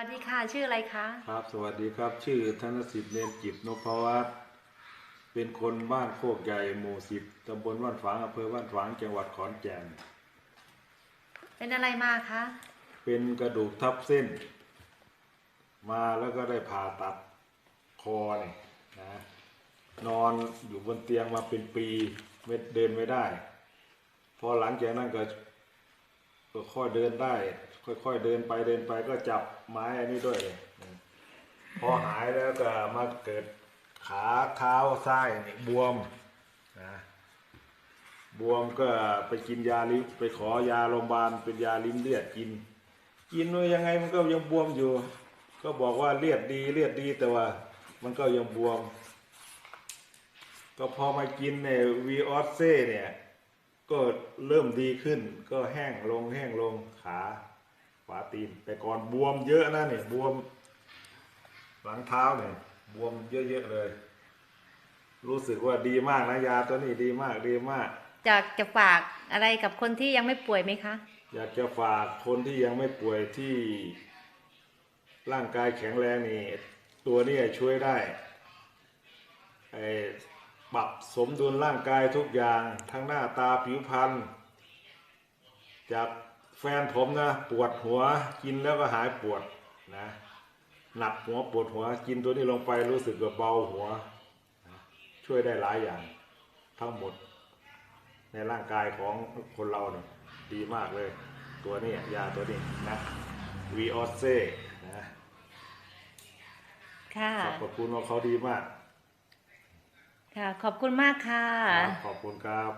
วัสดีค่ะ ชื่ออะไรคะ ครับ สวัสดีครับ ชื่อธนสิทธิ์เนนจิตนพวัฒน์เป็นคนบ้านโคกใหญ่หมู่สิบตำบลบ้านฝางอำเภอบ้านฝางจังหวัดขอนแก่น เป็นอะไรมาคะ เป็นกระดูกทับเส้น มาแล้วก็ได้ผ่าตัดคอเนี่ยนะนอนอยู่บนเตียงมาเป็นปีไม่เดินไม่ได้ พอหลังจากนั้นก็ก็ ค่อยเดินได้ ค่อยๆเดินไปเดินไปก็จับไม้อันนี้ด้วยพอหายแล้วก็มาเกิดขาเท้าซ้ายนี่บวมนะบวมก็ไปกินยาลิไปขอยาโรงพยาบาลเป็นยาลิ้นเลือดกิน กินยังไงมันก็ยังบวมอยู่ ก็บอกว่าเลือดดีเลือดดีแต่ว่า มันก็ยังบวม ก็พอมากินเนี่ยวีออสเซ่เนี่ย ก็เริ่มดีขึ้น ก็แห้งลงแห้งลงขาขวาตีน แต่ก่อนบวมเยอะนะเนี่ยบวม หลังเท้าเนี่ยบวมเยอะๆเลย รู้สึกว่าดีมากนะยาตัวนี้ดีมากดีมากจากจะฝากอะไรกับคนที่ยังไม่ป่วยไหมคะ อยากจะฝากคนที่ยังไม่ป่วยที่ ร่างกายแข็งแรงนี่ ตัวนี้ช่วยได้ไอ้ ปรับสมดุลร่างกายทุกอย่างทั้งหน้าตาผิวพรรณจากแฟนผมนะปวดหัวกินแล้วก็หายปวดนะหนักหัวปวดหัวกินตัวนี้ลงไปรู้สึกว่าเบาหัวนะช่วยได้หลายอย่างทั้งหมด ในร่างกายของคนเราเนี่ยดีมากเลย ตัวนี้ยาตัวนี้นะวีออสเซ่นะค่ะขอบคุณว่าเขาดีมาก ค่ะ ขอบคุณมากค่ะ ครับขอบคุณครับ